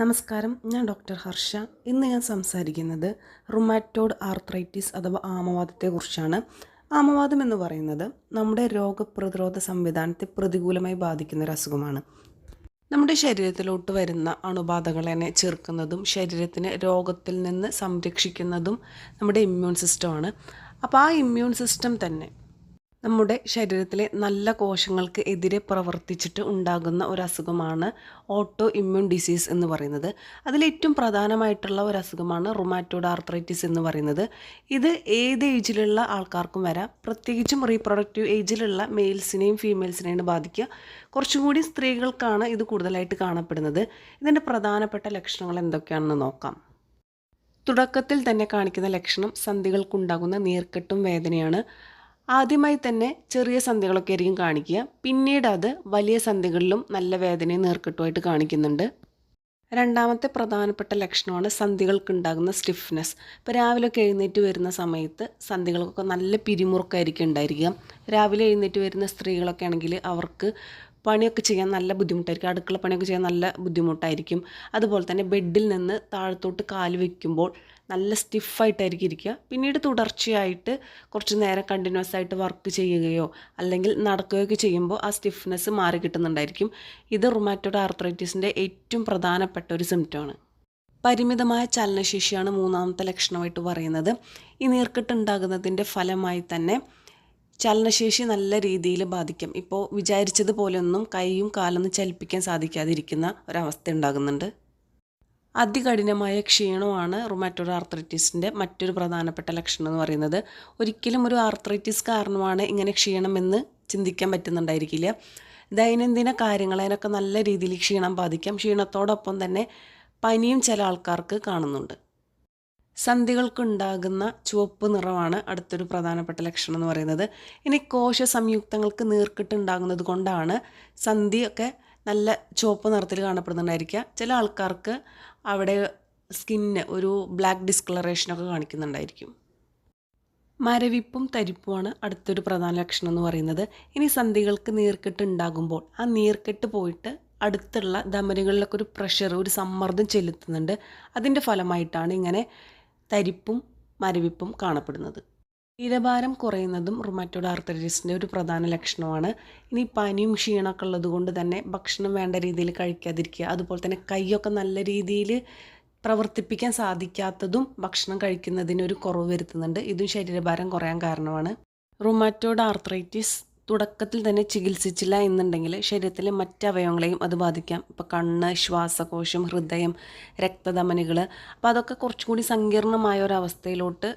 നമസ്കാരം ഞാൻ ഡോക്ടർ ഹർഷ. ഇന്ന് ഞാൻ സംസാരിക്കുന്നത് റുമാറ്റോഡ് ആർത്രൈറ്റിസ് അഥവാ ആമവാദത്തെക്കുറിച്ചാണ്. ആമവാദം എന്ന് പറയുന്നത് നമ്മുടെ രോഗപ്രതിരോധ സംവിധാനത്തെ പ്രതികൂലമായി ബാധിക്കുന്ന ഒരു അസുഖമാണ്. നമ്മുടെ ശരീരത്തിലോട്ട് വരുന്ന അണുബാധകളെ ചെറുക്കുന്നതും ശരീരത്തിന് രോഗത്തിൽ നിന്ന് സംരക്ഷിക്കുന്നതും നമ്മുടെ ഇമ്മ്യൂൺ സിസ്റ്റമാണ് അപ്പോൾ ആ ഇമ്മ്യൂൺ സിസ്റ്റം തന്നെ നമ്മുടെ ശരീരത്തിലെ നല്ല കോശങ്ങൾക്ക് എതിരെ പ്രവർത്തിച്ചിട്ട് ഉണ്ടാകുന്ന ഒരു അസുഖമാണ് ഓട്ടോ ഇമ്മ്യൂൺ ഡിസീസ് എന്ന് പറയുന്നത്. അതിലേറ്റവും പ്രധാനമായിട്ടുള്ള ഒരു അസുഖമാണ് റുമാറ്റോഡ് ആർത്രൈറ്റിസ് എന്ന് പറയുന്നത്. ഇത് ഏത് ഏജിലുള്ള ആൾക്കാർക്കും വരാം. പ്രത്യേകിച്ചും റീപ്രൊഡക്റ്റീവ് ഏജിലുള്ള മെയിൽസിനെയും ഫീമെയിൽസിനെയും ബാധിക്കുക. കുറച്ചും കൂടി സ്ത്രീകൾക്കാണ് ഇത് കൂടുതലായിട്ട് കാണപ്പെടുന്നത്. ഇതിന്റെ പ്രധാനപ്പെട്ട ലക്ഷണങ്ങൾ എന്തൊക്കെയാണെന്ന് നോക്കാം. തുടക്കത്തിൽ തന്നെ കാണിക്കുന്ന ലക്ഷണം സന്ധികൾക്കുണ്ടാകുന്ന നീർക്കെട്ടും വേദനയാണ്. ആദ്യമായി തന്നെ ചെറിയ സന്ധികളൊക്കെ ആയിരിക്കും കാണിക്കുക. പിന്നീട് അത് വലിയ സന്ധികളിലും നല്ല വേദനയും നേർക്കെട്ടുമായിട്ട് കാണിക്കുന്നുണ്ട്. രണ്ടാമത്തെ പ്രധാനപ്പെട്ട ലക്ഷണമാണ് സന്ധികൾക്കുണ്ടാകുന്ന സ്റ്റിഫ്നെസ് ഇപ്പോൾ രാവിലെയൊക്കെ എഴുന്നേറ്റ് വരുന്ന സമയത്ത് സന്ധികൾക്കൊക്കെ നല്ല പിരിമുറുക്കായിരിക്കും ഉണ്ടായിരിക്കുക. രാവിലെ എഴുന്നേറ്റ് വരുന്ന സ്ത്രീകളൊക്കെ ആണെങ്കിൽ അവർക്ക് പണിയൊക്കെ ചെയ്യാൻ നല്ല ബുദ്ധിമുട്ടായിരിക്കും. അടുക്കള പണിയൊക്കെ ചെയ്യാൻ നല്ല ബുദ്ധിമുട്ടായിരിക്കും. അതുപോലെ തന്നെ ബെഡിൽ നിന്ന് താഴത്തോട്ട് കാൽ വയ്ക്കുമ്പോൾ നല്ല സ്റ്റിഫായിട്ടായിരിക്കും ഇരിക്കുക. പിന്നീട് തുടർച്ചയായിട്ട് കുറച്ച് നേരം കണ്ടിന്യൂസ് ആയിട്ട് വർക്ക് ചെയ്യുകയോ അല്ലെങ്കിൽ നടക്കുകയൊക്കെ ചെയ്യുമ്പോൾ ആ സ്റ്റിഫ്നെസ് മാറി കിട്ടുന്നുണ്ടായിരിക്കും. ഇത് റുമാറ്റോഡ് ആർത്രൈറ്റിസിന്റെ ഏറ്റവും പ്രധാനപ്പെട്ട ഒരു സിംറ്റമാണ് പരിമിതമായ ചലനശേഷിയാണ് മൂന്നാമത്തെ ലക്ഷണമായിട്ട് പറയുന്നത്. ഈ നീർക്കെട്ട് ഉണ്ടാകുന്നതിന്റെ ഫലമായി തന്നെ ചലനശേഷി നല്ല രീതിയിൽ ബാധിക്കും. ഇപ്പോൾ വിചാരിച്ചതുപോലെയൊന്നും കൈയും കാലൊന്നും ചലിപ്പിക്കാൻ സാധിക്കാതിരിക്കുന്ന ഒരവസ്ഥ ഉണ്ടാകുന്നുണ്ട്. അതികഠിനമായ ക്ഷീണമാണ് റുമാറ്റോഡ് ആർത്രൈറ്റിസിന്റെ മറ്റൊരു പ്രധാനപ്പെട്ട ലക്ഷണം എന്ന് പറയുന്നത്. ഒരിക്കലും ഒരു ആർത്രൈറ്റിസ് കാരണമാണ് ഇങ്ങനെ ക്ഷീണമെന്ന് ചിന്തിക്കാൻ പറ്റുന്നുണ്ടായിരിക്കില്ല. ദൈനംദിന കാര്യങ്ങൾ അതിനൊക്കെ നല്ല രീതിയിൽ ക്ഷീണം ബാധിക്കാം. ക്ഷീണത്തോടൊപ്പം തന്നെ പനിയും ചില ആൾക്കാർക്ക് കാണുന്നുണ്ട്. സന്ധികൾക്കുണ്ടാകുന്ന ചുവപ്പ് നിറമാണ് അടുത്തൊരു പ്രധാനപ്പെട്ട ലക്ഷണം എന്ന് പറയുന്നത്. ഇനി കോശ സംയുക്തങ്ങൾക്ക് നീർക്കിട്ടുണ്ടാകുന്നത് കൊണ്ടാണ് സന്ധിയൊക്കെ നല്ല ചുവപ്പ് നിറത്തിൽ കാണപ്പെടുന്നുണ്ടായിരിക്കുക. ചില ആൾക്കാർക്ക് അവിടെ സ്കിന്ന് ഒരു ബ്ലാക്ക് ഡിസ്കളറേഷനൊക്കെ കാണിക്കുന്നുണ്ടായിരിക്കും. മരവിപ്പും തരിപ്പുമാണ് അടുത്തൊരു പ്രധാന ലക്ഷണം എന്ന് പറയുന്നത്. ഇനി സന്ധികൾക്ക് നീർക്കെട്ട് ഉണ്ടാകുമ്പോൾ ആ നീർക്കെട്ട് പോയിട്ട് അടുത്തുള്ള ധമനികളിലൊക്കെ ഒരു പ്രഷർ ഒരു സമ്മർദ്ദം ചെലുത്തുന്നുണ്ട്. അതിന്റെ ഫലമായിട്ടാണ് ഇങ്ങനെ തരിപ്പും മരവിപ്പും കാണപ്പെടുന്നത്. ശരീരഭാരം കുറയുന്നതും റുമാറ്റോഡ് ആർത്തറിറ്റിസിന്റെ ഒരു പ്രധാന ലക്ഷണമാണ്. ഇനി പനിയും ക്ഷീണമൊക്കെ ഉള്ളത് കൊണ്ട് തന്നെ ഭക്ഷണം വേണ്ട രീതിയിൽ കഴിക്കാതിരിക്കുക. അതുപോലെ തന്നെ കൈയൊക്കെ നല്ല രീതിയിൽ പ്രവർത്തിപ്പിക്കാൻ സാധിക്കാത്തതും ഭക്ഷണം കഴിക്കുന്നതിന് ഒരു കുറവ് വരുത്തുന്നുണ്ട്. ഇതും ശരീരഭാരം കുറയാൻ കാരണമാണ്. റുമാറ്റോഡ് ആർത്രൈറ്റിസ് തുടക്കത്തിൽ തന്നെ ചികിത്സിച്ചില്ല എന്നുണ്ടെങ്കിൽ ശരീരത്തിലെ മറ്റ് അവയവങ്ങളെയും അത് ബാധിക്കാം. ഇപ്പോൾ കണ്ണ് ശ്വാസകോശം ഹൃദയം രക്തധമനികൾ അപ്പോൾ അതൊക്കെ കുറച്ചുകൂടി സങ്കീർണമായ ഒരവസ്ഥയിലോട്ട്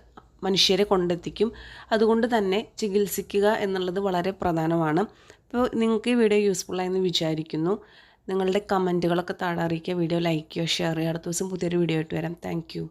മനുഷ്യരെ കൊണ്ടെത്തിക്കും. അതുകൊണ്ട് തന്നെ ചികിത്സിക്കുക എന്നുള്ളത് വളരെ പ്രധാനമാണ്. അപ്പോൾ നിങ്ങൾക്ക് ഈ വീഡിയോ യൂസ്ഫുള്ളായെന്ന് വിചാരിക്കുന്നു. നിങ്ങളുടെ കമന്റുകളൊക്കെ താഴെ അറിയിക്കുക. വീഡിയോ ലൈക്ക് ഷെയർ ചെയ്യുക. അടുത്ത ദിവസം പുതിയൊരു വീഡിയോ ആയിട്ട് വരാം. താങ്ക്